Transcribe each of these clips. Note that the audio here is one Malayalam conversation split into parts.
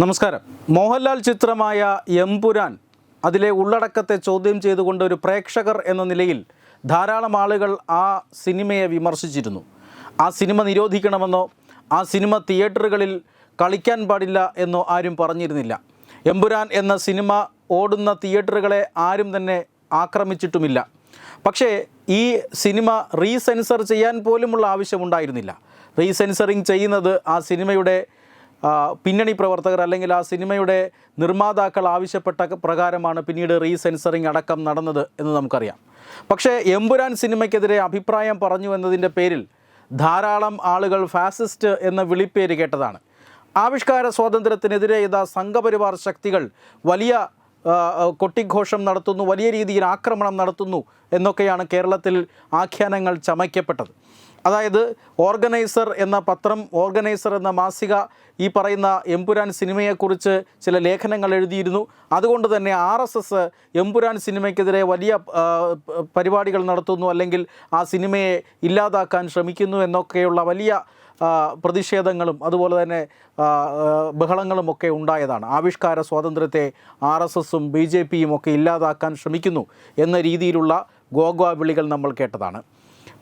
നമസ്കാരം. മോഹൻലാൽ ചിത്രമായ എംപുരാൻ അതിലെ ഉള്ളടക്കത്തെ ചോദ്യം ചെയ്തുകൊണ്ട് ഒരു പ്രേക്ഷകർ എന്ന നിലയിൽ ധാരാളം ആളുകൾ ആ സിനിമയെ വിമർശിച്ചിരുന്നു. ആ സിനിമ നിരോധിക്കണമെന്നോ ആ സിനിമ തിയേറ്ററുകളിൽ കളിക്കാൻ പാടില്ല എന്നോ ആരും പറഞ്ഞിരുന്നില്ല. എമ്പുരാൻ എന്ന സിനിമ ഓടുന്ന തിയേറ്ററുകളെ ആരും തന്നെ ആക്രമിച്ചിട്ടുമില്ല. പക്ഷേ ഈ സിനിമ റീസെൻസർ ചെയ്യാൻ പോലുമുള്ള ആവശ്യമുണ്ടായിരുന്നില്ല. റീസെൻസറിങ് ചെയ്യുന്നത് ആ സിനിമയുടെ പിന്നണി പ്രവർത്തകർ അല്ലെങ്കിൽ ആ സിനിമയുടെ നിർമ്മാതാക്കൾ ആവശ്യപ്പെട്ട പ്രകാരമാണ് പിന്നീട് റീസെൻസറിങ് അടക്കം നടന്നത് എന്ന് നമുക്കറിയാം. പക്ഷേ എമ്പുരാൻ സിനിമയ്ക്കെതിരെ അഭിപ്രായം പറഞ്ഞു എന്നതിന്റെ പേരിൽ ധാരാളം ആളുകൾ ഫാസിസ്റ്റ് എന്ന വിളിപ്പേര് കേട്ടതാണ്. ആവിഷ്കാര സ്വാതന്ത്ര്യത്തിനെതിരെ ഇതാ സംഘപരിവാർ ശക്തികൾ വലിയ കൊട്ടിഘോഷം നടത്തുന്നു വലിയ രീതിയിൽ ആക്രമണം നടത്തുന്നു എന്നൊക്കെയാണ് കേരളത്തിൽ ആഖ്യാനങ്ങൾ ചമയ്ക്കപ്പെട്ടത്. അതായത് ഓർഗനൈസർ എന്ന പത്രം ഓർഗനൈസർ എന്ന മാസിക ഈ പറയുന്ന എമ്പുരാൻ സിനിമയെക്കുറിച്ച് ചില ലേഖനങ്ങൾ എഴുതിയിരുന്നു. അതുകൊണ്ട് തന്നെ ആർ എസ് എസ് എമ്പുരാൻ സിനിമയ്ക്കെതിരെ വലിയ പരിപാടികൾ നടത്തുന്നു അല്ലെങ്കിൽ ആ സിനിമയെ ഇല്ലാതാക്കാൻ ശ്രമിക്കുന്നു എന്നൊക്കെയുള്ള വലിയ പ്രതിഷേധങ്ങളും അതുപോലെ തന്നെ ബഹളങ്ങളും ഒക്കെ ഉണ്ടായതാണ്. ആവിഷ്കാര സ്വാതന്ത്ര്യത്തെ ആർ എസ് എസും ബി ജെ പിയും ഒക്കെ ഇല്ലാതാക്കാൻ ശ്രമിക്കുന്നു എന്ന രീതിയിലുള്ള ഗോഗ്വാ വിളികൾ നമ്മൾ കേട്ടതാണ്.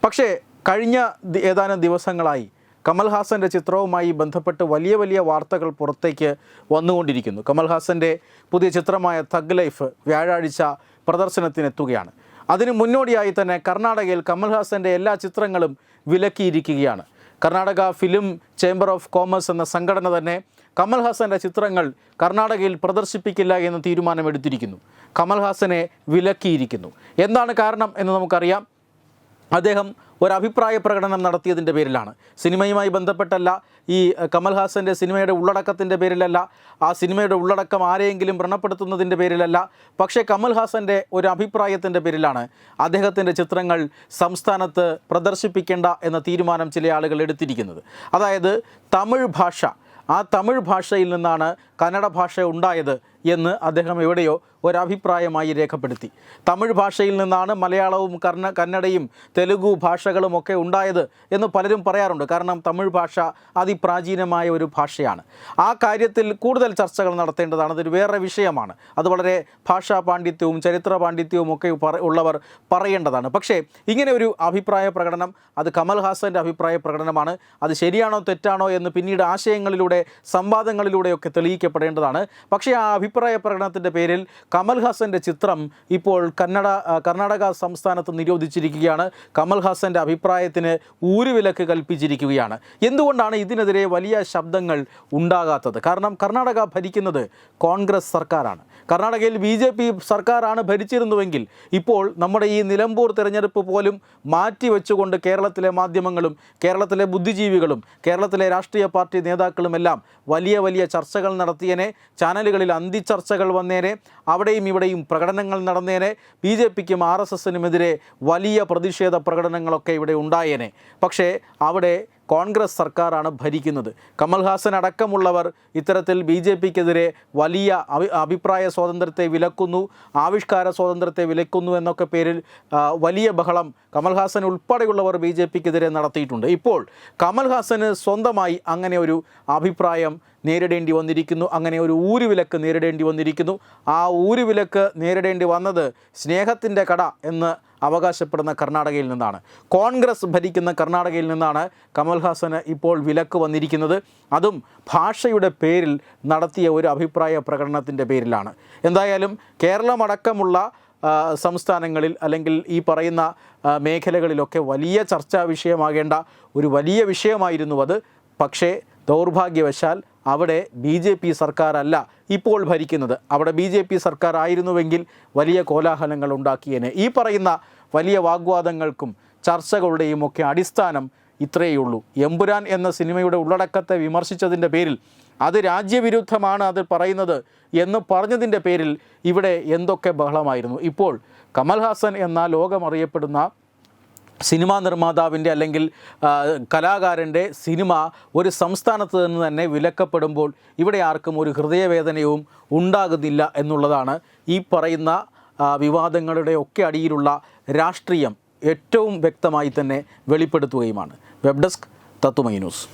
പക്ഷേ കഴിഞ്ഞ ഏതാനും ദിവസങ്ങളായി കമൽഹാസന്റെ ചിത്രവുമായി ബന്ധപ്പെട്ട് വലിയ വലിയ വാർത്തകൾ പുറത്തേക്ക് വന്നുകൊണ്ടിരിക്കുന്നു. കമൽഹാസന്റെ പുതിയ ചിത്രമായ തഗ് ലൈഫ് വ്യാഴാഴ്ച പ്രദർശനത്തിനെത്തുകയാണ്. അതിന് മുന്നോടിയായി തന്നെ കർണാടകയിൽ കമൽഹാസന്റെ എല്ലാ ചിത്രങ്ങളും വിലക്കിയിരിക്കുകയാണ്. Karnataka film chamber of commerce എന്ന സംഘടന തന്നെ കമൽഹാസന്റെ ചിത്രങ്ങൾ കർണാടകയിൽ പ്രദർശിപ്പിക്കില്ല എന്ന് തീരുമാനമെടുത്തിരിക്കുന്നു. കമൽഹാസനെ വിലക്കിയിരിക്കുന്നു. എന്താണ് കാരണം എന്ന് നമുക്കറിയാം. അദ്ദേഹം ഒരു അഭിപ്രായ പ്രകടനം നടത്തിയതിന്റെ പേരിലാണ്. സിനിമയുമായി ബന്ധപ്പെട്ടല്ല ഈ കമൽഹാസന്റെ സിനിമയുടെ ഉള്ളടക്കത്തിന്റെ പേരിലല്ല ആ സിനിമയുടെ ഉള്ളടക്കം ആരെയെങ്കിലും വ്രണപ്പെടുത്തുന്നതിന്റെ പേരിലല്ല പക്ഷേ കമൽഹാസന്റെ ഒരു അഭിപ്രായത്തിന്റെ പേരിലാണ് അദ്ദേഹത്തിന്റെ ചിത്രങ്ങൾ സംസ്ഥാനത്ത് പ്രദർശിപ്പിക്കേണ്ട എന്ന തീരുമാനം ചില ആളുകൾ എടുത്തിരിക്കുന്നത്. അതായത് തമിഴ് ഭാഷ ആ തമിഴ് ഭാഷയിൽ നിന്നാണ് കന്നഡ ഭാഷ ഉണ്ടായത് എന്ന് അദ്ദേഹം എവിടെയോ ഒരഭിപ്രായമായി രേഖപ്പെടുത്തി. തമിഴ് ഭാഷയിൽ നിന്നാണ് മലയാളവും കർണ കന്നഡയും തെലുഗു ഭാഷകളും ഒക്കെ ഉണ്ടായത് എന്ന് പലരും പറയാറുണ്ട്. കാരണം തമിഴ് ഭാഷ അതിപ്രാചീനമായ ഒരു ഭാഷയാണ്. ആ കാര്യത്തിൽ കൂടുതൽ ചർച്ചകൾ നടത്തേണ്ടതാണ്. അതൊരു വേറെ വിഷയമാണ്. അത് വളരെ ഭാഷാ പാണ്ഡിത്യവും ചരിത്ര പാണ്ഡിത്യവും ഒക്കെ ഉള്ളവർ പറയേണ്ടതാണ്. പക്ഷേ ഇങ്ങനെ ഒരു അഭിപ്രായ പ്രകടനം അത് കമൽഹാസന്റെ അഭിപ്രായ പ്രകടനമാണ്. അത് ശരിയാണോ തെറ്റാണോ എന്ന് പിന്നീട് ആശയങ്ങളിലൂടെ സംവാദങ്ങളിലൂടെയൊക്കെ തെളിയിക്കപ്പെടേണ്ടതാണ് പക്ഷേ ആ അഭിപ്രായ പ്രകടനത്തിന്റെ പേരിൽ കമൽഹാസന്റെ ചിത്രം ഇപ്പോൾ കന്നഡ കർണാടക സംസ്ഥാനത്ത് നിരോധിച്ചിരിക്കുകയാണ്. കമൽഹാസന്റെ അഭിപ്രായത്തിന് ഊരുവിലക്ക് കൽപ്പിച്ചിരിക്കുകയാണ്. എന്തുകൊണ്ടാണ് ഇതിനെതിരെ വലിയ ശബ്ദങ്ങൾ ഉണ്ടാകാത്തത്? കാരണം കർണാടക ഭരിക്കുന്നത് കോൺഗ്രസ് സർക്കാരാണ്. കർണാടകയിൽ ബി ജെ പി സർക്കാരാണ് ഭരിച്ചിരുന്നുവെങ്കിൽ ഇപ്പോൾ നമ്മുടെ ഈ നിലമ്പൂർ തിരഞ്ഞെടുപ്പ് പോലും മാറ്റിവെച്ചുകൊണ്ട് കേരളത്തിലെ മാധ്യമങ്ങളും കേരളത്തിലെ ബുദ്ധിജീവികളും കേരളത്തിലെ രാഷ്ട്രീയ പാർട്ടി നേതാക്കളുമെല്ലാം വലിയ വലിയ ചർച്ചകൾ നടത്തിയനെ. ചാനലുകളിൽ അന്തിച്ചർച്ചകൾ വന്നേനെ. അവിടെയും ഇവിടെയും പ്രകടനങ്ങൾ നടന്നേനെ. ബി ജെ പിക്കും ആർ എസ് എസിനുമെതിരെ വലിയ പ്രതിഷേധ പ്രകടനങ്ങളൊക്കെ ഇവിടെ ഉണ്ടായേനെ. പക്ഷേ അവിടെ കോൺഗ്രസ് സർക്കാരാണ് ഭരിക്കുന്നത്. കമൽഹാസൻ അടക്കമുള്ളവർ ഇത്തരത്തിൽ ബി ജെ പിക്കെതിരെ വലിയ അഭി അഭിപ്രായ സ്വാതന്ത്ര്യത്തെ വിലക്കുന്നു ആവിഷ്കാര സ്വാതന്ത്ര്യത്തെ വിലക്കുന്നു എന്നൊക്കെ പേരിൽ വലിയ ബഹളം കമൽഹാസൻ ഉൾപ്പെടെയുള്ളവർ ബി ജെ പിക്കെതിരെ നടത്തിയിട്ടുണ്ട്. ഇപ്പോൾ കമൽഹാസന് സ്വന്തമായി അങ്ങനെ ഒരു അഭിപ്രായം നേരിടേണ്ടി വന്നിരിക്കുന്നു. അങ്ങനെ ഒരു ഊരുവിലക്ക് നേരിടേണ്ടി വന്നിരിക്കുന്നു. ആ ഊരുവിലക്ക് നേരിടേണ്ടി വന്നത് സ്നേഹത്തിന്റെ കട എന്ന് അവകാശപ്പെടുന്ന കർണാടകയിൽ നിന്നാണ്. കോൺഗ്രസ് ഭരിക്കുന്ന കർണാടകയിൽ നിന്നാണ് കമൽഹാസന് ഇപ്പോൾ വിലക്ക് വന്നിരിക്കുന്നത്. അതും ഭാഷയുടെ പേരിൽ നടത്തിയ ഒരു അഭിപ്രായ പ്രകടനത്തിന്റെ പേരിലാണ്. എന്തായാലും കേരളമടക്കമുള്ള സംസ്ഥാനങ്ങളിൽ അല്ലെങ്കിൽ ഈ പറയുന്ന മേഖലകളിലൊക്കെ വലിയ ചർച്ചാ വിഷയമാകേണ്ട ഒരു വലിയ വിഷയമായിരുന്നു അത്. പക്ഷേ ദൗർഭാഗ്യവശാൽ അവിടെ ബി ജെ പി സർക്കാരല്ല ഇപ്പോൾ ഭരിക്കുന്നത്. അവിടെ ബി ജെ പി സർക്കാർ ആയിരുന്നുവെങ്കിൽ വലിയ കോലാഹലങ്ങൾ ഉണ്ടാക്കിയേനെ. ഈ പറയുന്ന വലിയ വാഗ്വാദങ്ങൾക്കും ചർച്ചകളുടെയും ഒക്കെ അടിസ്ഥാനം ഇത്രയേ ഉള്ളൂ. എമ്പുരാൻ എന്ന സിനിമയുടെ ഉള്ളടക്കത്തെ വിമർശിച്ചതിന്റെ പേരിൽ അത് രാജ്യവിരുദ്ധമാണ് അത് പറയുന്നത് എന്ന് പറഞ്ഞതിന്റെ പേരിൽ ഇവിടെ എന്തൊക്കെ ബഹളമായിരുന്നു. ഇപ്പോൾ കമൽഹാസൻ എന്ന ലോകമറിയപ്പെടുന്ന സിനിമാ നിർമ്മാതാവിന്റെ അല്ലെങ്കിൽ കലാകാരന്റെ സിനിമ ഒരു സംസ്ഥാനത്ത് നിന്ന് തന്നെ വിലക്കപ്പെടുമ്പോൾ ഇവിടെ ആർക്കും ഒരു ഹൃദയവേദനയും ഉണ്ടാകുന്നില്ല എന്നുള്ളതാണ് ഈ പറയുന്ന വിവാദങ്ങളുടെ ഒക്കെ അടിയിലുള്ള രാഷ്ട്രീയം ഏറ്റവും വ്യക്തമായി തന്നെ വെളിപ്പെടുത്തുകയുമാണ്. വെബ് ഡെസ്ക് തത്തുമൈ ന്യൂസ്.